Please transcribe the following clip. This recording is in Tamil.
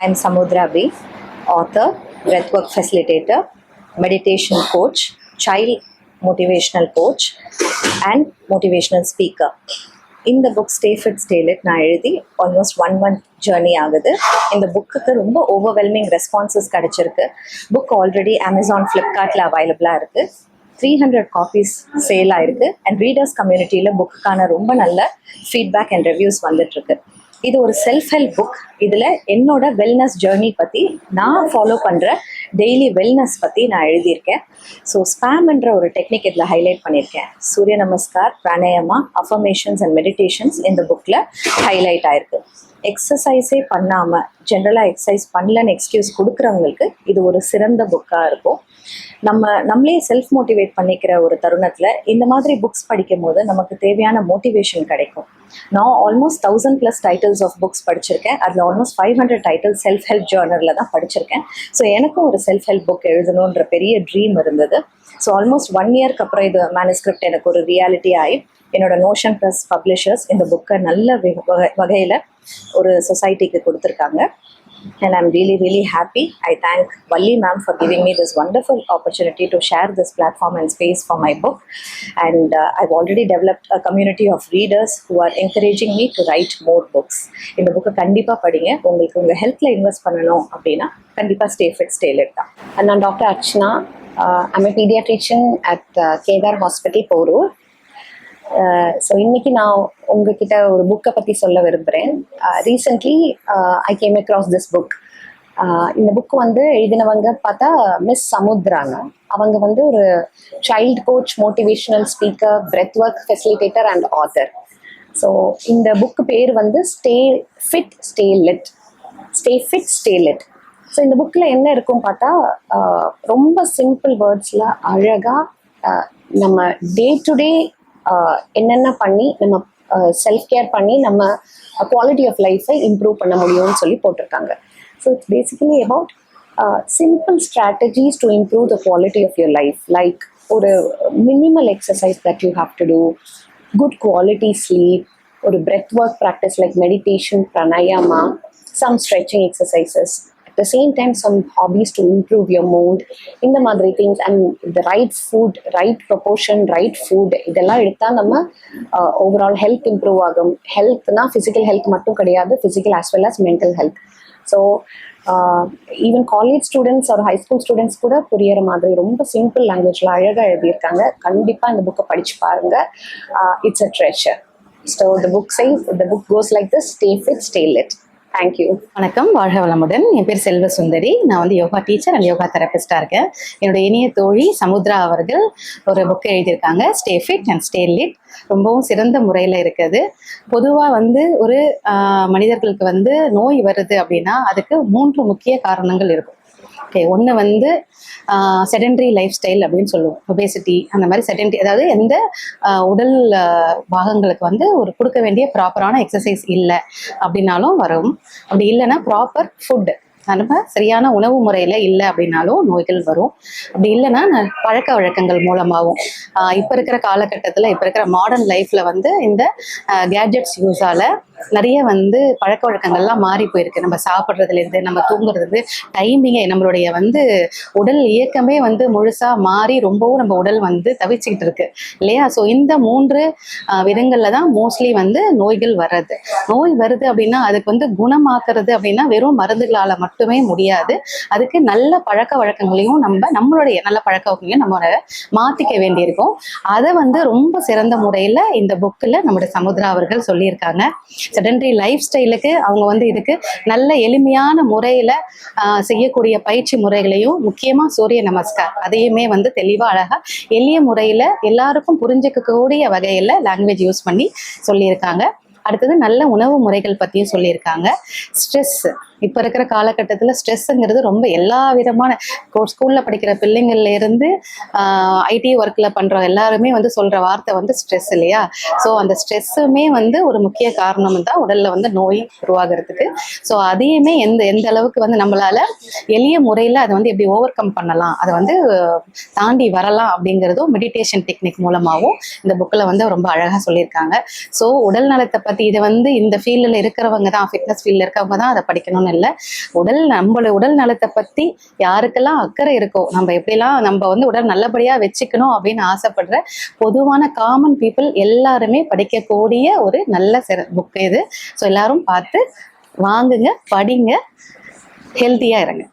I'm Samudra B, author, breathwork facilitator, meditation coach, child motivational coach, and motivational speaker. இந்த book stay fit stay lit நான் எழுதி ஆல்மோஸ்ட் ஒன் மந்த் ஜேர்னி ஆகுது. இந்த புக்குக்கு ரொம்ப ஓவர்வெல்மிங் ரெஸ்பான்சஸ் கிடச்சிருக்கு. புக் ஆல்ரெடி அமேசான் ஃப்ளிப்கார்ட்டில் அவைலபிளாக இருக்குது த்ரீ ஹண்ட்ரட் காப்பீஸ் சேல் ஆயிருக்கு அண்ட் ரீடர்ஸ் கம்யூனிட்டியில் புக்குக்கான ரொம்ப நல்ல ஃபீட்பேக் அண்ட் ரிவ்யூஸ் வந்துட்டுருக்கு இது ஒரு செல்ஃப் ஹெல்ப் புக் இதில் என்னோட வெல்னஸ் ஜேர்னி பற்றி நான் ஃபாலோ பண்ணுற டெய்லி வெல்னஸ் பற்றி நான் எழுதியிருக்கேன். ஸோ ஸ்பேம்ன்ற ஒரு டெக்னிக் இதில் ஹைலைட் பண்ணியிருக்கேன். Surya Namaskar pranayama affirmations and meditations இந்த புக்கில் ஹைலைட் ஆயிருக்கு. எக்ஸசைஸே பண்ணாமல் ஜென்ரலாக எக்ஸசைஸ் பண்ணலன்னு எக்ஸ்கியூஸ் கொடுக்குறவங்களுக்கு இது ஒரு சிறந்த புக்காக இருக்கும். நம்ம நம்மளே செல்ஃப் மோட்டிவேட் பண்ணிக்கிற ஒரு தருணத்தில் இந்த மாதிரி புக்ஸ் படிக்கும் போது நமக்கு தேவையான மோட்டிவேஷன் கிடைக்கும். நான் almost thousand plus titles of books படிச்சிருக்கேன். அதில் almost five hundred title self help ஜேர்னலில் தான் படிச்சிருக்கேன். ஸோ எனக்கும் ஒரு செல்ஃப் ஹெல்ப் புக் எழுதணுன்ற பெரிய ட்ரீம் இருந்தது. ஸோ ஆல்மோஸ்ட் ஒன் இயர்க்கு அப்புறம் இது மேனுஸ்கிரிப்ட் எனக்கு ஒரு ரியாலிட்டி ஆகி என்னோட நோஷன் ப்ரெஸ் பப்ளிஷர்ஸ் இந்த புக்கை நல்ல வகையில் ஒரு சொசைட்டிக்கு கொடுத்துருக்காங்க and I'm really really happy I thank Valli ma'am for giving me this wonderful opportunity to share this platform and space for my book and I already developed a community of readers who are encouraging me to write more books இந்த புக்கை கண்டிப்பாக படிங்க உங்களுக்கு உங்கள் ஹெல்த்தில் இன்வெஸ்ட் பண்ணணும் அப்படின்னா கண்டிப்பாக ஸ்டே ஃபிட் ஸ்டே லெட் தான் நான் doctor Archana I'm a paediatrician at Kedar hospital Porur Uh, so இன்னைக்கு நான் உங்ககிட்ட ஒரு புக்கை பற்றி சொல்ல விரும்புகிறேன் recently I came across this book இந்த புக் வந்து எழுதினவங்க பார்த்தா மிஸ் சமுத்ராங்க அவங்க வந்து ஒரு child coach motivational speaker breath work facilitator and author so இந்த புக்கு பேர் வந்து stay fit stay lit stay fit stay lit so இந்த புக்கில் என்ன இருக்கும் பார்த்தா uh, ரொம்ப சிம்பிள் வேர்ட்ஸில் அழகாக நம்ம டே டு டே என்னென்ன பண்ணி நம்ம செல்ஃப் கேர் பண்ணி நம்ம குவாலிட்டி ஆஃப் லைஃப்பை இம்ப்ரூவ் பண்ண முடியும்னு சொல்லி போட்டிருக்காங்க. So it's basically about simple strategies to improve the quality of your life like ஒரு minimal exercise that you have to do good quality sleep ஒரு breath work practice like meditation pranayama some stretching exercises the same time some hobbies to improve your mood இந்த மாதிரி things and the right food right proportion right food இதெல்லாம் எடுத்தால் நம்ம ஓவரால் ஹெல்த் இம்ப்ரூவ் ஆகும். ஹெல்த்னா ஃபிசிக்கல் ஹெல்த் மட்டும் கிடையாது physical as well as mental health so even college students ஒரு ஹை ஸ்கூல் ஸ்டூடெண்ட்ஸ் கூட புரியற மாதிரி ரொம்ப சிம்பிள் லாங்குவேஜில் அழகாக எழுதியிருக்காங்க. கண்டிப்பாக இந்த புக்கை படிச்சு பாருங்க. It's a treasure so the book size the book goes like this stay fit stay lit thank you வணக்கம். வாழ்க வளமுடன். என் பேர் செல்வ சுந்தரி. நான் வந்து யோகா டீச்சர் அண்ட் யோகா தெரபிஸ்டாக இருக்கேன். என்னுடைய இனிய தோழி சமுத்ரா அவர்கள் ஒரு புக் எழுதியிருக்காங்க. Stay fit and stay lit ரொம்பவும் சிறந்த முறையில் இருக்குது. பொதுவாக வந்து ஒரு மனிதர்களுக்கு வந்து நோய் வருது அப்படின்னா அதுக்கு மூன்று முக்கிய காரணங்கள் இருக்கும். ஓகே ஒன்று வந்து செடென்ட்ரி லைஃப் ஸ்டைல் அப்படின்னு சொல்லுவோம். ஒபேசிட்டி அந்த மாதிரி செடென்ட்ரி அதாவது எந்த உடல் பாகங்களுக்கு வந்து ஒரு கொடுக்க வேண்டிய ப்ராப்பரான எக்ஸசைஸ் இல்லை அப்படின்னாலும் வரும். அப்படி இல்லைன்னா ப்ராப்பர் ஃபுட் நம்ம சரியான உணவு முறையில் இல்லை அப்படின்னாலும் நோய்கள் வரும். அப்படி இல்லைன்னா பழக்க வழக்கங்கள் மூலமாகவும் இப்போ இருக்கிற காலகட்டத்தில் இப்போ இருக்கிற மாடர்ன் லைஃப்பில் வந்து இந்த கேட்ஜெட்ஸ் யூஸால் நிறைய வந்து பழக்க வழக்கங்கள்லாம் மாறி போயிருக்கு. நம்ம சாப்பிட்றதுலேருந்து நம்ம தூங்குறது டைமிங்கை நம்மளுடைய வந்து உடல் இயக்கமே வந்து முழுசாக மாறி ரொம்பவும் நம்ம உடல் வந்து தவிச்சுக்கிட்டு இருக்கு. இல்லையா? ஸோ இந்த மூன்று விதங்களில் தான் மோஸ்ட்லி வந்து நோய்கள் வர்றது. நோய் வருது அப்படின்னா அதுக்கு வந்து குணமாக்குறது அப்படின்னா வெறும் மருந்துகளால் மட்டும் மட்டுமே முடியாது. அதுக்கு நல்ல பழக்க வழக்கங்களையும் நம்ம நம்மளுடைய நல்ல பழக்க வழக்கங்களையும் நம்ம மாற்றிக்க வேண்டியிருக்கும். அதை வந்து ரொம்ப சிறந்த முறையில் இந்த புக்கில் நம்முடைய சமுத்ரா அவர்கள் சொல்லியிருக்காங்க. செடன்டரி லைஃப் ஸ்டைலுக்கு அவங்க வந்து இதுக்கு நல்ல எளிமையான முறையில் செய்யக்கூடிய பயிற்சி முறைகளையும் முக்கியமாக சூரிய நமஸ்கார் அதையுமே வந்து தெளிவாக அழகாக எளிய முறையில் எல்லாருக்கும் புரிஞ்சுக்கக்கூடிய வகையில் லாங்குவேஜ் யூஸ் பண்ணி சொல்லியிருக்காங்க. அடுத்தது நல்ல உணவு முறைகள் பற்றியும் சொல்லியிருக்காங்க. ஸ்ட்ரெஸ் இப்போ இருக்கிற காலகட்டத்தில் ஸ்ட்ரெஸ்ஸுங்கிறது ரொம்ப எல்லா விதமான ஸ்கூலில் படிக்கிற பிள்ளைங்கள்ல இருந்து ஐடி ஒர்க்கில் பண்ணுற எல்லாருமே வந்து சொல்கிற வார்த்தை வந்து ஸ்ட்ரெஸ் இல்லையா? ஸோ அந்த ஸ்ட்ரெஸ்ஸுமே வந்து ஒரு முக்கிய காரணம் தான் உடலில் வந்து நோய் உருவாகிறதுக்கு. ஸோ அதையுமே எந்த எந்த அளவுக்கு வந்து நம்மளால எளிய முறையில் அதை வந்து எப்படி ஓவர் கம் பண்ணலாம் அதை வந்து தாண்டி வரலாம் அப்படிங்கிறதும் மெடிடேஷன் டெக்னிக் மூலமாகவும் இந்த புக்கில் வந்து ரொம்ப அழகாக சொல்லியிருக்காங்க. ஸோ உடல் நலத்தை பற்றி இது வந்து இந்த ஃபீல்டில் இருக்கிறவங்க தான் ஃபிட்னஸ் ஃபீல்டில் இருக்கவங்க தான் அதை படிக்கணும்னு இல்லை. உடல் நம்மளோட உடல் நலத்தை பற்றி யாருக்கெல்லாம் அக்கறை இருக்கோ நம்ம எப்படிலாம் நம்ம வந்து உடல் நல்லபடியாக வச்சுக்கணும் அப்படின்னு ஆசைப்படுற பொதுவான காமன் பீப்புள் எல்லாருமே படிக்கக்கூடிய ஒரு நல்ல சிற புக்கு இது. ஸோ எல்லாரும் பார்த்து வாங்குங்க படிங்க ஹெல்த்தியாக இருங்க.